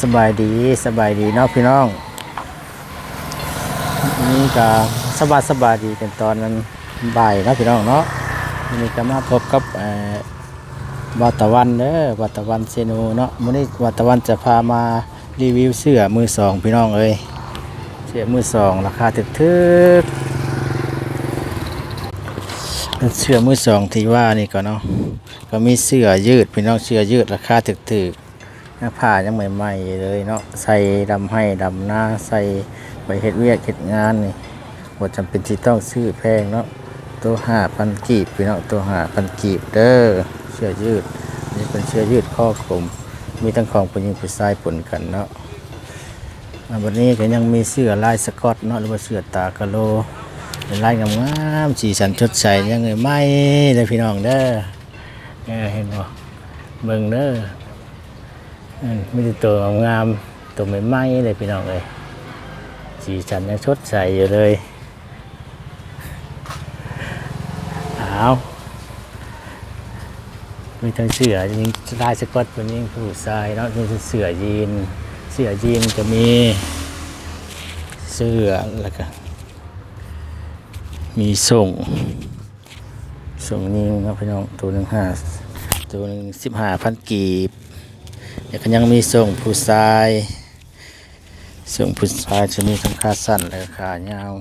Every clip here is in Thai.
สบายดีสบายดีเนาะพี่น้องนี่ก็สบายสบายดีกันตอนนั้นบ่ายเนาะพี่น้องเนาะวันนี่ก็มาพบกับวัตวันเด้อวัตวันเซโนเนาะมื้อนี้วัตวันจะพามารีวิวเสื้อมือสองพี่น้องเอ้ยเสื้อมือสองราคาถึกๆเป็นเสื้อมือสองที่ว่านี่ก็เนาะก็มีเสื้อยืดพี่น้องเสื้อยืดราคาถึกๆหน้า ผ้ายังใหม่ๆเลยเนาะใส่ดำให้ดำหน้าใส่ไปเฮ็ดเวียกเฮ็ดงานนี่บ่จำเป็นที่ต้องซื้อแพงเนาะตัวห้าพันกีบพี่น้องตัวห้าพันกีบเด้อเสื้อยืดนี่เป็นเสื้อยืดข้อกลมมีทั้งของผู้หญิงผู้ชายปนกันเนาะวันนี้ก็ยังมีเสื้อลายสกอตเนาะหรือว่าเสื้อตากะโลเป็นลายงามๆสีสันชดใสยังไงไม่เลยพี่น้องเด้อเออเห็นบ่เบิ่งเด้อ อืมมีแต่ตัวงามตัวใหม่ๆเลยพี่น้องเลยสีสันยังสดใสอยู่เลยเอามีทั้งเสือยิงลายสกอตเป็นยิงผู้ชายเนาะมีเสือยีน เสือยีนจะมีเสื้อแล้วก็มีส่งส่งยิงเนะพี่น้องตัวหนึ่งห้าตัวหนึ่งสิบห้าพันกีบ เดี๋ยวก็ยังมีส่งผู้ชายส่งผู้ชายจะมีทั้งขาสั้นและขายาว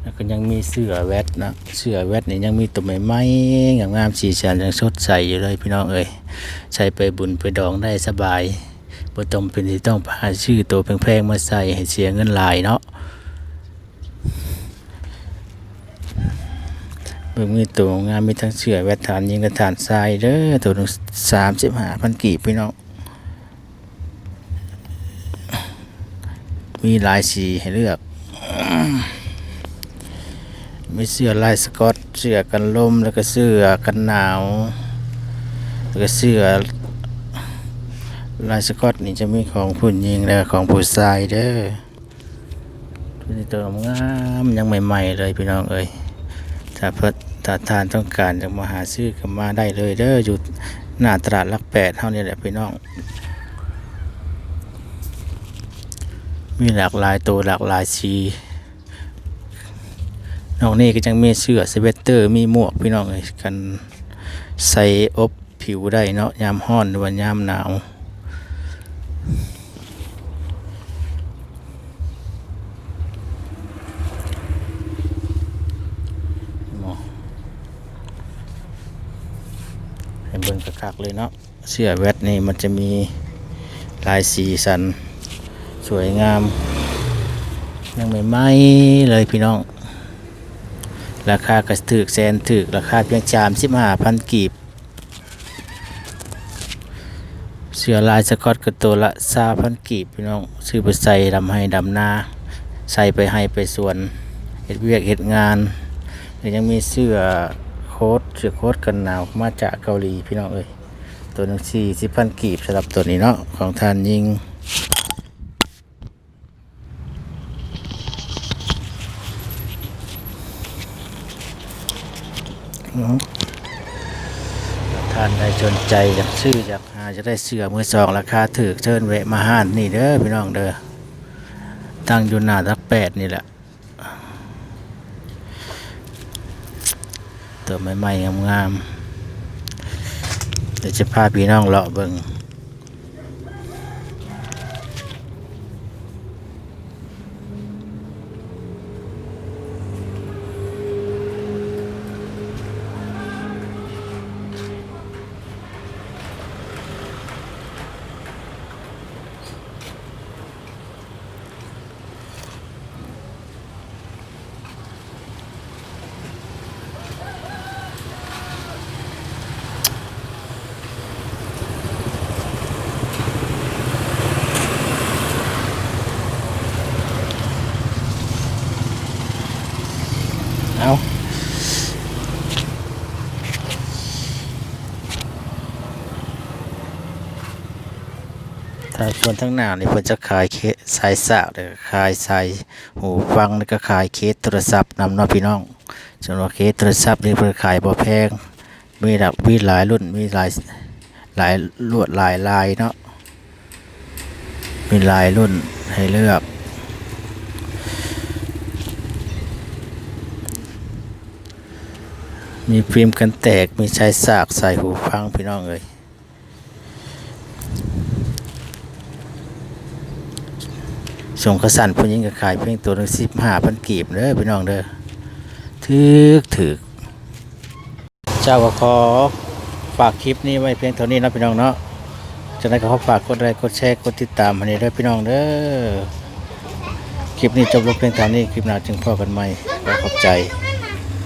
แล้วก็ยังมีเสื้อแวดนะเสื้อแวดนี่ยังมีตัวใหม่ๆงามๆสีสันยังสดใสอยู่เลยพี่น้องเอ้ยใช้ไปบุญไปดองได้สบายบ่ต้องเป็นที่ต้องหาชื่อตัวแพงๆมาใส่ให้เสียเงินหลายเนาะ เบิ่งมีตัวงามมีทั้งเสือแวดฐานยิงกระฐานทรายเด้อตัวหนึ่งสามสิบห้าพันกีบพี่น้องมีลายสีให้เลือก มีเสื้อลายสกอต เสื้อกันลม แล้วก็เสื้อกันหนาว แล้วก็เสื้อลายสกอตนี่จะมีของผู้หญิงและของผู้ชายเด้อตัวนี้ตัวงามยังใหม่ ๆ เลยพี่น้องเอ้ย ถ้าเพิ่นถ้าทานต้องการจะมาหาซื้อก็มาได้เลยเด้ออยู่หน้าตลาดลักแปดเท่านี้แหละพี่น้อง มีหลากหลายตัวหลากหลายสีนอกนี้ก็ยังมีเสื้อสเวตเตอร์มีหมวกพี่น้องเลยกันใส่อบผิวได้เนาะยามร้อนหรือว่ายามหนาว หมอให้เบิ่ง คักๆเลยเนาะเสื้อแวดนี่มันจะมีลายสีสัน สวยงาม ยังไม่ไหม้เลยพี่น้อง ราคากระถึกแสนถึกราคาเพียงจามสิบห้าพันกีบ เสื้อลายสกอตก็ตัวละสาพันกีบพี่น้องซื้อไปใส่ดำให้ดำนาใส่ไปให้ไปสวนเฮ็ดเวียกเฮ็ดงาน ยังมีเสื้อ โค้ทเสื้อโค้ทกันหนาวมาจากเกาหลีพี่น้องเอ้ยตัวหนึ่งสี่สิบพันกีบสำหรับตัวนี้เนาะของทานยิงท่านใดสนใจอยากซื้ออยากหาจะได้เสื้อมือสองราคาถูกเชิญแวะมาห้านนี่เด้อพี่น้องเด้อตั้งอยู่หน้าทักแปดนี่แหละ ตัวใหม่ๆงามๆเดี๋ยวจะพาพี่น้องเลาะเบิ่ง เอาถ้าส่วนทั้งหน้านี่เพิ่นจะขายเคสสายสาวแล้วก็ขายสายหูฟังแล้วก็ขายเคสโทรศัพท์นำเนาะพี่น้องสำหรับเคสโทรศัพท์นี่เพิ่นขายบ่แพงมีหลากมีหลายรุ่นมีหลายหลายลวดลายลายเนาะมีลายรุ่นให้เลือก มีฟิล์มกันแตก มีใช้สากใส่หูฟังพี่น้องเลยส่งกระสันผู้หญิงก็ขายเพียงตัวหนึงสิบห้าพันกีบเด้อพี่น้องเด้อถึกถึก เจ้าก็ขอฝากคลิปนี้ไว้เพียงเท่านี้นะพี่น้องเนาะจากนั้นก็ขอฝากกดไลค์กดแชร์กดติดตามให้ด้วยพี่น้องเด้อคลิปนี้จบลงเพียงเท่านี้คลิปหน้าจึงพอกันใหม่ขอขอบใจ